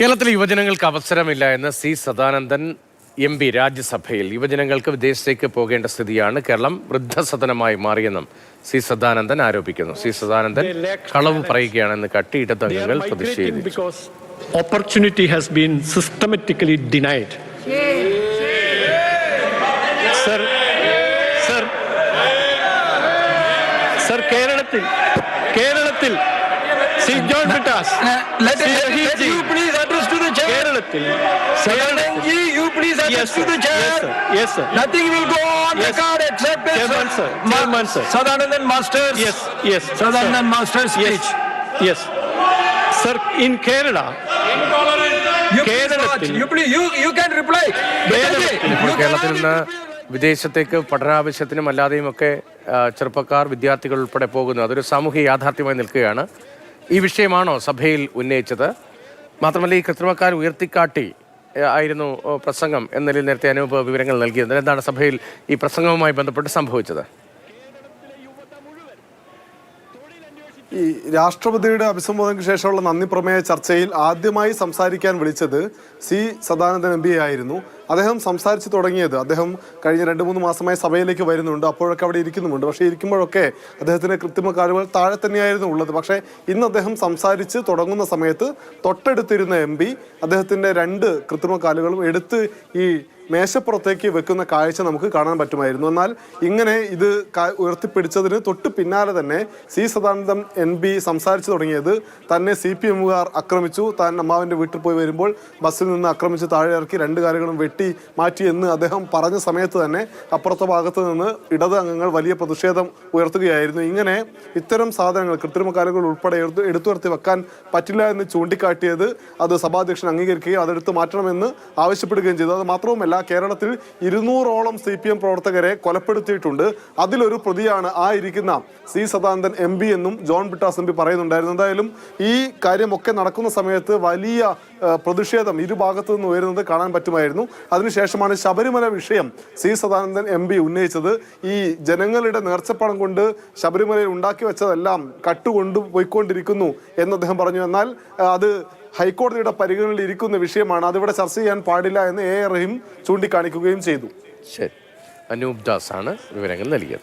കേരളത്തിലെ യുവജനങ്ങൾക്ക് അവസരമില്ല എന്ന് സി സദാനന്ദൻ എം പി രാജ്യസഭയിൽ. യുവജനങ്ങൾക്ക് വിദേശത്തേക്ക് പോകേണ്ട സ്ഥിതിയാണ് കേരളം വൃദ്ധസദനമായി മാറിയെന്നും സി സദാനന്ദൻ ആരോപിക്കുന്നു. സി സദാനന്ദൻ കളവ് പറയുകയാണെന്ന് കട്ടിയിട്ട അംഗങ്ങൾ പ്രതിഷേധിച്ചു. opportunity has been systematically denied. Sir, sir, sir, കേരളത്തിൽ കേരളത്തിൽ C John Brittas Let, See, let, he- let you please address to the chair. കേരളത്തിൽ Sadananji, you please Yes, to sir. the chair. Yes, sir. Yes, sir. Nothing will go on Yes. record except this. Chairman, sir. Ma- Chairman, sir. Sadanandan Master's Yes, yes. Sadanandan Master's speech. Yes. Sir, in Kerala, You കേരളത്തിൽ- You please you you can reply. കേരളത്തിൽ- നിന്ന് വിദേശത്തേക്ക് പഠനാവശ്യത്തിനും അല്ലാതെയും ഒക്കെ ചെറുപ്പക്കാർ വിദ്യാർത്ഥികൾ ഉൾപ്പെടെ പോകുന്നു അതൊരു സാമൂഹ്യ യാഥാർത്ഥ്യമായി നിൽക്കുകയാണ് ഈ വിഷയമാണോ സഭയിൽ ഉന്നയിച്ചത് മാത്രമല്ല ഈ കൃത്രിമക്കാർ ഉയർത്തിക്കാട്ടി ആയിരുന്നു പ്രസംഗം എന്ന നിലയിൽ നേരത്തെ അനൂപ് വിവരങ്ങൾ നൽകിയത് എന്താണ് സഭയിൽ ഈ പ്രസംഗവുമായി ബന്ധപ്പെട്ട് സംഭവിച്ചത്? ഈ രാഷ്ട്രപതിയുടെ അഭിസംബോധനയ്ക്ക് ശേഷമുള്ള നന്ദി പ്രമേയ ചർച്ചയിൽ ആദ്യമായി സംസാരിക്കാൻ വിളിച്ചത് സി സദാനന്ദൻ എം ആയിരുന്നു. അദ്ദേഹം സംസാരിച്ചു തുടങ്ങിയത്. അദ്ദേഹം കഴിഞ്ഞ രണ്ട് മൂന്ന് മാസമായി സഭയിലേക്ക് വരുന്നുണ്ട്. അപ്പോഴൊക്കെ അവിടെ ഇരിക്കുന്നുമുണ്ട്. പക്ഷേ ഇരിക്കുമ്പോഴൊക്കെ അദ്ദേഹത്തിന്റെ കൃത്രിമ കാലുകൾ താഴെ തന്നെയായിരുന്നു ഉള്ളത്. പക്ഷേ ഇന്ന് അദ്ദേഹം സംസാരിച്ച് തുടങ്ങുന്ന സമയത്ത് തൊട്ടടുത്തിരുന്ന എം പി അദ്ദേഹത്തിന്റെ രണ്ട് കൃത്രിമ കാലുകളും എടുത്ത് ഈ മേശപ്പുറത്തേക്ക് വെക്കുന്ന കാഴ്ച നമുക്ക് കാണാൻ പറ്റുമായിരുന്നു. എന്നാൽ ഇങ്ങനെ ഇത് ഉയർത്തിപ്പിടിച്ചതിന് തൊട്ട് പിന്നാലെ തന്നെ സി സദാനന്ദം എൻ ബി സംസാരിച്ചു തുടങ്ങിയത്. തന്നെ സി പി എമ്മുകാർ ആക്രമിച്ചു. താൻ അമ്മാവിന്റെ വീട്ടിൽ പോയി വരുമ്പോൾ ബസ്സിൽ നിന്ന് ആക്രമിച്ച് താഴെ ഇറക്കി രണ്ട് കാലുകളും വെട്ടി മാറ്റി എന്ന് അദ്ദേഹം പറഞ്ഞ സമയത്ത് തന്നെ അപ്പുറത്തെ ഭാഗത്ത് നിന്ന് ഇടത് അംഗങ്ങൾ വലിയ പ്രതിഷേധം ഉയർത്തുകയായിരുന്നു. ഇങ്ങനെ ഇത്തരം സാധനങ്ങൾ കൃത്രിമ കാലുകൾ ഉൾപ്പെടെ എടുത്ത് എടുത്തുയർത്തി വെക്കാൻ പറ്റില്ല എന്ന് ചൂണ്ടിക്കാട്ടിയത് അത് സഭാധ്യക്ഷൻ അംഗീകരിക്കുകയും അതെടുത്ത് മാറ്റണമെന്ന് ആവശ്യപ്പെടുകയും ചെയ്തു. അത് മാത്രവുമല്ല കേരളത്തിൽ ഇരുന്നൂറോളം സി പി എം പ്രവർത്തകരെ കൊലപ്പെടുത്തിയിട്ടുണ്ട്. അതിലൊരു പ്രതിയാണ് ആ ഇരിക്കുന്ന സി സദാനന്ദൻ എം പി എന്നും ജോൺ ബിട്ടാസ് എം പി പറയുന്നുണ്ടായിരുന്നു. എന്തായാലും ഈ കാര്യമൊക്കെ നടക്കുന്ന സമയത്ത് വലിയ പ്രതിഷേധം ഇരുഭാഗത്തു നിന്ന് ഉയരുന്നത് കാണാൻ പറ്റുമായിരുന്നു. അതിനുശേഷമാണ് ശബരിമല വിഷയം സി സദാനന്ദൻ എം പി ഉന്നയിച്ചത്. ഈ ജനങ്ങളുടെ നേർച്ചപ്പണം കൊണ്ട് ശബരിമലയിൽ ഉണ്ടാക്കി വെച്ചതെല്ലാം കട്ടുകൊണ്ട് പോയിക്കൊണ്ടിരിക്കുന്നു എന്ന് അദ്ദേഹം പറഞ്ഞു. എന്നാൽ അത് ഹൈക്കോടതിയുടെ പരിഗണനയിൽ ഇരിക്കുന്ന വിഷയമാണ്. അതിവിടെ ചർച്ച ചെയ്യാൻ പാടില്ല എന്ന് എ റഹീം ചൂണ്ടിക്കാണിക്കുകയും ചെയ്തു. ശരി. അനൂപ് ദാസ് ആണ് വിവരങ്ങൾ നൽകിയത്.